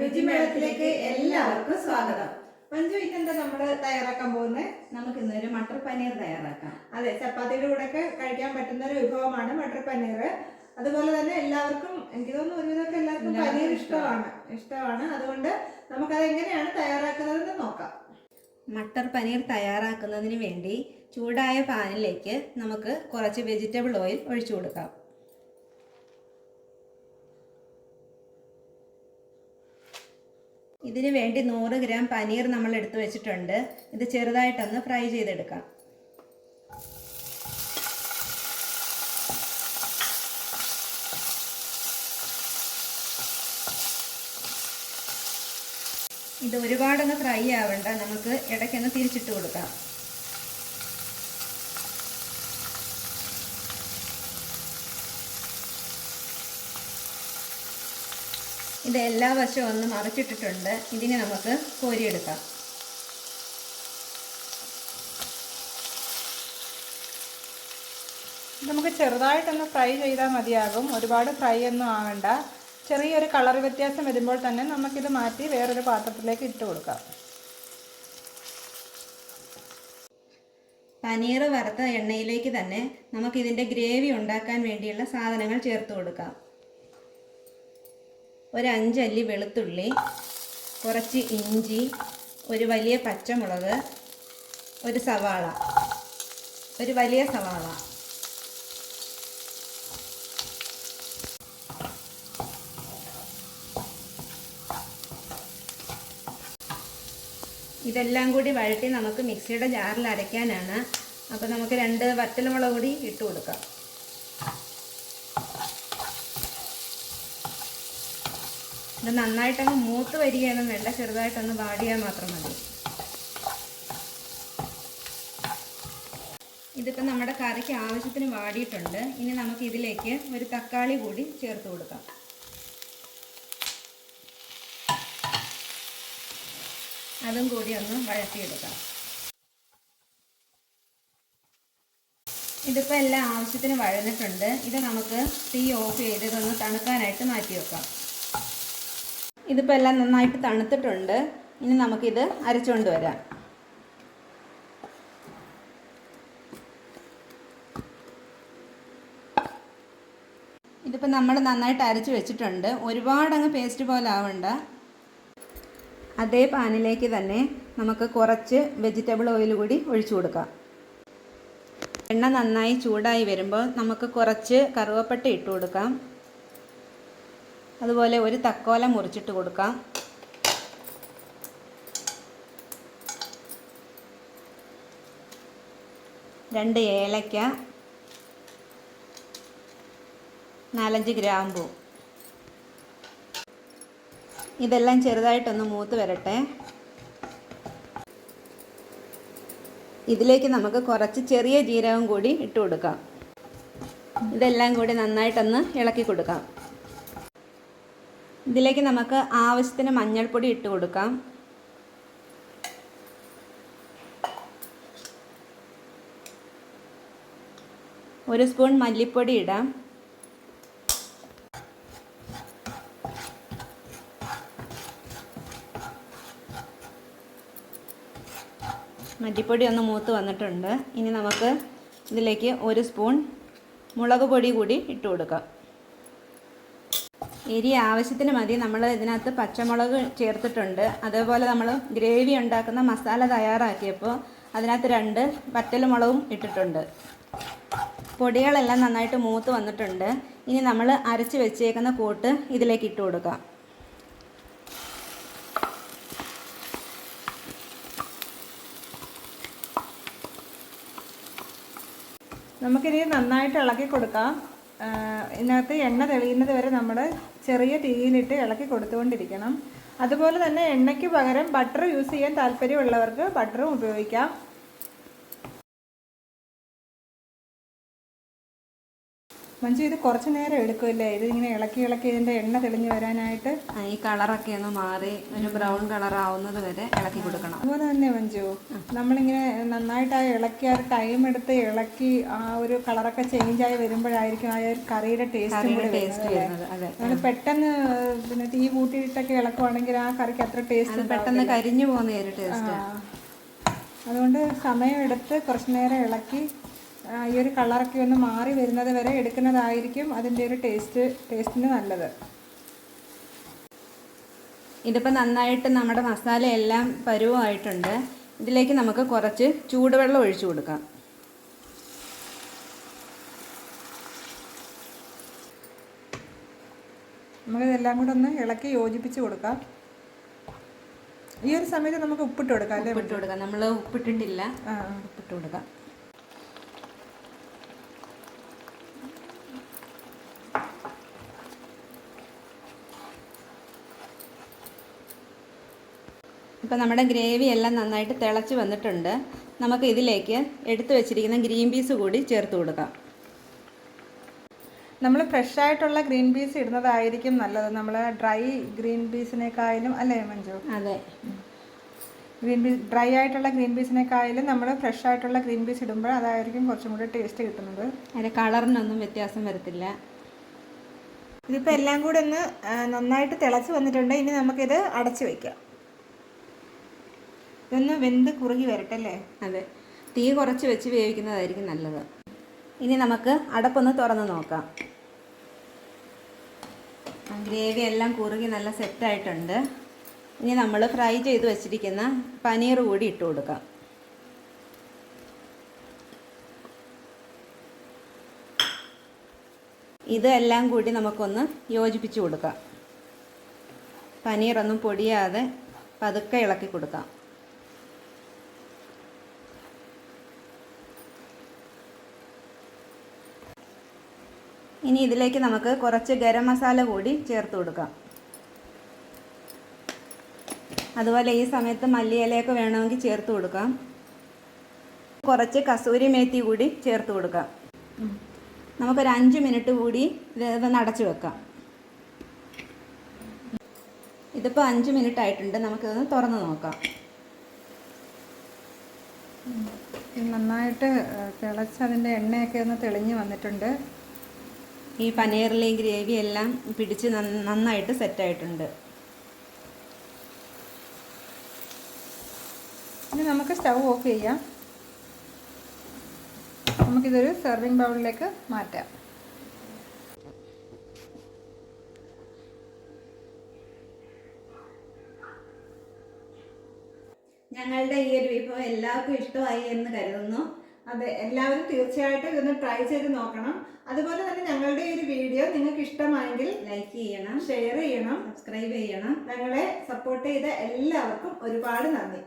രുചിമേളത്തിലേക്ക് എല്ലാവർക്കും സ്വാഗതം. മഞ്ജു ഇന്നെന്താ നമ്മൾ തയ്യാറാക്കാൻ പോകുന്നത് നമുക്ക് ഇന്നൊരു മട്ടർ പനീർ തയ്യാറാക്കാം. അതെ ചപ്പാത്തിയുടെ കൂടെ ഒക്കെ കഴിക്കാൻ പറ്റുന്ന ഒരു വിഭവമാണ് മട്ടർ പനീർ. അതുപോലെ തന്നെ എല്ലാവർക്കും എനിക്ക് തോന്നുന്നു ഒരുവിധമൊക്കെ എല്ലാവർക്കും പനീർ ഇഷ്ടമാണ്. ഇഷ്ടമാണ്. അതുകൊണ്ട് നമുക്കത് എങ്ങനെയാണ് തയ്യാറാക്കുന്നതെന്ന് നോക്കാം. മട്ടർ പനീർ തയ്യാറാക്കുന്നതിന് വേണ്ടി ചൂടായ പാനിലേക്ക് നമുക്ക് കുറച്ച് വെജിറ്റബിൾ ഓയിൽ ഒഴിച്ചു കൊടുക്കാം. ഇതിന് വേണ്ടി നൂറ് ഗ്രാം പനീർ നമ്മൾ എടുത്തു വെച്ചിട്ടുണ്ട്. ഇത് ചെറുതായിട്ടൊന്ന് ഫ്രൈ ചെയ്തെടുക്കാം. ഇത് ഒരുപാടൊന്ന് ഫ്രൈ ആവണ്ട. നമുക്ക് ഇടയ്ക്കൊന്ന് തിരിച്ചിട്ട് കൊടുക്കാം. ഇത് എല്ലാ വശവും ഒന്ന് മറിച്ചിട്ടിട്ടുണ്ട്. ഇതിനെ നമുക്ക് കോരിയെടുക്കാം. നമുക്ക് ചെറുതായിട്ടൊന്ന് ഫ്രൈ ചെയ്താൽ മതിയാകും. ഒരുപാട് ഫ്രൈ ഒന്നും ആവണ്ട. ചെറിയൊരു കളർ വ്യത്യാസം വരുമ്പോൾ തന്നെ നമുക്കിത് മാറ്റി വേറൊരു പാത്രത്തിലേക്ക് ഇട്ട് കൊടുക്കാം. പനീർ വറുത്ത എണ്ണയിലേക്ക് തന്നെ നമുക്കിതിന്റെ ഗ്രേവി ഉണ്ടാക്കാൻ വേണ്ടിയുള്ള സാധനങ്ങൾ ചേർത്ത് കൊടുക്കാം. ഒരു അഞ്ചല്ലി വെളുത്തുള്ളി കുറച്ച് ഇഞ്ചി ഒരു വലിയ പച്ചമുളക് ഒരു സവാള ഒരു വലിയ സവാള. ഇതെല്ലാം കൂടി വഴറ്റി നമുക്ക് മിക്സിയുടെ ജാറിൽ അരയ്ക്കാനാണ്. അപ്പോൾ നമുക്ക് രണ്ട് വറ്റൽമുളക് കൂടി ഇട്ട് കൊടുക്കാം. ഇത് നന്നായിട്ടങ്ങ് മൂത്ത് വരികയൊന്നും വേണ്ട ചെറുതായിട്ടൊന്ന് വാടിയാൽ മാത്രം മതി. ഇതിപ്പോൾ നമ്മുടെ കറിക്ക് ആവശ്യത്തിന് വാടിയിട്ടുണ്ട്. ഇനി നമുക്ക് ഇതിലേക്ക് ഒരു തക്കാളി കൂടി ചേർത്ത് കൊടുക്കാം. അതും കൂടി ഒന്ന് വഴറ്റിയെടുക്കാം. ഇതിപ്പോൾ എല്ലാം ആവശ്യത്തിന് വഴന്നിട്ടുണ്ട്. ഇത് നമുക്ക് തീ ഓഫ് ചെയ്ത് ഇതൊന്ന് തണുക്കാനായിട്ട് മാറ്റി വെക്കാം ഇതിപ്പോൾ എല്ലാം നന്നായിട്ട് തണുത്തിട്ടുണ്ട്. ഇനി നമുക്കിത് അരച്ചുകൊണ്ട് വരാം. ഇതിപ്പോൾ നമ്മൾ നന്നായിട്ട് അരച്ച് വെച്ചിട്ടുണ്ട്. ഒരുപാടങ്ങ് പേസ്റ്റ് പോലെ ആവണ്ട. അതേ പാനിലേക്ക് തന്നെ നമുക്ക് കുറച്ച് വെജിറ്റബിൾ ഓയിൽ കൂടി ഒഴിച്ചു കൊടുക്കാം. എണ്ണ നന്നായി ചൂടായി വരുമ്പോൾ നമുക്ക് കുറച്ച് കറുവപ്പട്ട ഇട്ട് കൊടുക്കാം. അതുപോലെ ഒരു തക്കോല മുറിച്ചിട്ട് കൊടുക്കാം. രണ്ട് ഏലക്ക നാലഞ്ച് ഗ്രാമ്പൂ. ഇതെല്ലാം ചെറുതായിട്ടൊന്ന് മൂത്ത് വരട്ടെ. ഇതിലേക്ക് നമുക്ക് കുറച്ച് ചെറിയ ജീരകം കൂടി ഇട്ട് കൊടുക്കാം. ഇതെല്ലാം കൂടി നന്നായിട്ടൊന്ന് ഇളക്കി കൊടുക്കാം. ഇതിലേക്ക് നമുക്ക് ആവശ്യത്തിന് മഞ്ഞൾപ്പൊടി ഇട്ട് കൊടുക്കാം. ഒരു സ്പൂൺ മല്ലിപ്പൊടി ഇടാം. മല്ലിപ്പൊടി ഒന്ന് മൂത്ത് വന്നിട്ടുണ്ട്. ഇനി നമുക്ക് ഇതിലേക്ക് ഒരു സ്പൂൺ മുളക് പൊടി കൂടി ഇട്ട് കൊടുക്കാം. എരി ആവശ്യത്തിന് മതി. നമ്മൾ ഇതിനകത്ത് പച്ചമുളക് ചേർത്തിട്ടുണ്ട്. അതേപോലെ നമ്മൾ ഗ്രേവി ഉണ്ടാക്കുന്ന മസാല തയ്യാറാക്കിയപ്പോൾ അതിനകത്ത് രണ്ട് വറ്റൽമുളകും ഇട്ടിട്ടുണ്ട്. പൊടികളെല്ലാം നന്നായിട്ട് മൂത്ത് വന്നിട്ടുണ്ട്. ഇനി നമ്മൾ അരച്ച് വെച്ചേക്കുന്ന കൂട്ട് ഇതിലേക്ക് ഇട്ട് കൊടുക്കാം. നമുക്കിനി നന്നായിട്ട് ഇളക്കി കൊടുക്കാം. ഇതിനകത്ത് എണ്ണ തെളിയുന്നത് വരെ നമ്മൾ ചെറിയ തീയിലിട്ട് ഇളക്കി കൊടുത്തുകൊണ്ടിരിക്കണം. അതുപോലെ തന്നെ എണ്ണയ്ക്ക് പകരം ബട്ടർ യൂസ് ചെയ്യാൻ താല്പര്യമുള്ളവർക്ക് ബട്ടറും ഉപയോഗിക്കാം. മഞ്ജു ഇത് കുറച്ച് നേരം എടുക്കുമല്ലേ? ഇത് ഇങ്ങനെ ഇളക്കി ഇളക്കി ഇതിന്റെ എണ്ണ തെളിഞ്ഞു വരാനായിട്ട്. ഈ കളറൊക്കെ ഒന്ന് മാറി ഒരു ബ്രൗൺ കളർ ആവുന്നത് വരെ ഇളക്കി കൊടുക്കണം. അതുപോലെ തന്നെ മഞ്ജു നമ്മളിങ്ങനെ നന്നായിട്ട് ആ ഇളക്കി ആ ടൈം എടുത്ത് ഇളക്കി ആ ഒരു കളറൊക്കെ ചേഞ്ച് ആയി വരുമ്പോഴായിരിക്കും ആ ഒരു കറിയുടെ ടേസ്റ്റ് കൂടി ടേസ്റ്റ് വരുന്നത് നമ്മൾ പെട്ടെന്ന് പിന്നെ തീ കൂട്ടിയിട്ടൊക്കെ ഇളക്കുവാണെങ്കിൽ ആ കറിക്ക് അത്ര ടേസ്റ്റ് പെട്ടെന്ന് കരിഞ്ഞു പോകുന്ന ഒരു ടേസ്റ്റ് അതുകൊണ്ട് സമയമെടുത്ത് കുറച്ച് നേരം ഇളക്കി ഈ ഒരു കളറൊക്കെ ഒന്ന് മാറി വരുന്നത് വരെ എടുക്കുന്നതായിരിക്കും അതിന്റെ ഒരു ടേസ്റ്റ് ടേസ്റ്റിന് നല്ലത്. ഇതിപ്പോൾ നന്നായിട്ട് നമ്മുടെ മസാല എല്ലാം പരുവമായിട്ടുണ്ട് ഇതിലേക്ക് നമുക്ക് കുറച്ച് ചൂടുവെള്ളം ഒഴിച്ചു കൊടുക്കാം. നമുക്കിതെല്ലാം കൂടെ ഒന്ന് ഇളക്കി യോജിപ്പിച്ച് കൊടുക്കാം. ഈ ഒരു സമയത്ത് നമുക്ക് ഉപ്പിട്ട് കൊടുക്കാം അല്ലേ? ഉപ്പിട്ട് കൊടുക്കാം. നമ്മൾ ഉപ്പിട്ടിട്ടില്ല. ഉപ്പിട്ട് കൊടുക്കാം. ഇപ്പം നമ്മുടെ ഗ്രേവി എല്ലാം നന്നായിട്ട് തിളച്ച് വന്നിട്ടുണ്ട്. നമുക്ക് ഇതിലേക്ക് എടുത്തു വെച്ചിരിക്കുന്ന ഗ്രീൻ പീസ് കൂടി ചേർത്ത് കൊടുക്കാം. നമ്മൾ ഫ്രഷ് ആയിട്ടുള്ള ഗ്രീൻ പീസ് ഇടുന്നതായിരിക്കും നല്ലത്. നമ്മൾ ഡ്രൈ ഗ്രീൻ പീസിനേക്കായാലും അല്ലേ മഞ്ജു? അതെ. ഗ്രീൻ പീസ് ഡ്രൈ ആയിട്ടുള്ള ഗ്രീൻ പീസിനേക്കായാലും നമ്മൾ ഫ്രഷ് ആയിട്ടുള്ള ഗ്രീൻ പീസ് ഇടുമ്പോൾ അതായിരിക്കും കുറച്ചും കൂടി ടേസ്റ്റ് കിട്ടുന്നത്. അതിന്റെ കളറിനൊന്നും വ്യത്യാസം വരത്തില്ല. ഇതിപ്പോൾ എല്ലാം കൂടെ ഒന്ന് നന്നായിട്ട് തിളച്ച് വന്നിട്ടുണ്ട്. ഇനി നമുക്കിത് അടച്ചു വയ്ക്കാം ഇതൊന്ന് വെന്ത് കുറുകി വരട്ടെ അല്ലേ അതെ. തീ കുറച്ച് വെച്ച് വേവിക്കുന്നതായിരിക്കും നല്ലത്. ഇനി നമുക്ക് അടപ്പൊന്ന് തുറന്ന് നോക്കാം. ഗ്രേവി എല്ലാം കുറുകി നല്ല സെറ്റായിട്ടുണ്ട് ഇനി നമ്മൾ ഫ്രൈ ചെയ്ത് വെച്ചിരിക്കുന്ന പനീർ കൂടി ഇട്ട് കൊടുക്കാം. ഇതെല്ലാം കൂടി നമുക്കൊന്ന് യോജിപ്പിച്ച് കൊടുക്കാം. പനീറൊന്നും പൊടിയാതെ പതുക്കെ ഇളക്കി കൊടുക്കാം. ഇനി ഇതിലേക്ക് നമുക്ക് കുറച്ച് ഗരം മസാല കൂടി ചേർത്ത് കൊടുക്കാം. അതുപോലെ ഈ സമയത്ത് മല്ലിയിലയൊക്കെ വേണമെങ്കിൽ ചേർത്ത് കൊടുക്കാം. കുറച്ച് കസൂരി മേത്തി കൂടി ചേർത്ത് കൊടുക്കാം. നമുക്കൊരു അഞ്ച് മിനിറ്റ് കൂടി ഇത് വെക്കാം. ഇതിപ്പോൾ അഞ്ച് മിനിറ്റ് ആയിട്ടുണ്ട്. നമുക്കിതൊന്ന് തുറന്ന് നോക്കാം. നന്നായിട്ട് തിളച്ച് അതിന്റെ എണ്ണയൊക്കെ ഒന്ന് തെളിഞ്ഞ് വന്നിട്ടുണ്ട്. ഈ പനീറിലെയും ഗ്രേവി എല്ലാം പിടിച്ച് നന്ന- നന്നായിട്ട് സെറ്റായിട്ടുണ്ട്. ഇനി നമുക്ക് സ്റ്റൗ ഓഫ് ചെയ്യാം. നമുക്കിതൊരു സെർവിങ് ബൗളിലേക്ക് മാറ്റാം. ഞങ്ങളുടെ ഈ ഒരു വിഭവം എല്ലാവർക്കും ഇഷ്ടമായി എന്ന് കരുതുന്നു. അതെ എല്ലാവരും തീർച്ചയായിട്ടും ഇതൊന്ന് ട്രൈ ചെയ്ത് നോക്കണം. അതുപോലെ തന്നെ ഞങ്ങളുടെ ഈ ഒരു വീഡിയോ നിങ്ങൾക്ക് ഇഷ്ടമായെങ്കിൽ ലൈക്ക് ചെയ്യണം ഷെയർ ചെയ്യണം സബ്സ്ക്രൈബ് ചെയ്യണം. ഞങ്ങളെ സപ്പോർട്ട് ചെയ്ത എല്ലാവർക്കും ഒരുപാട് നന്ദി.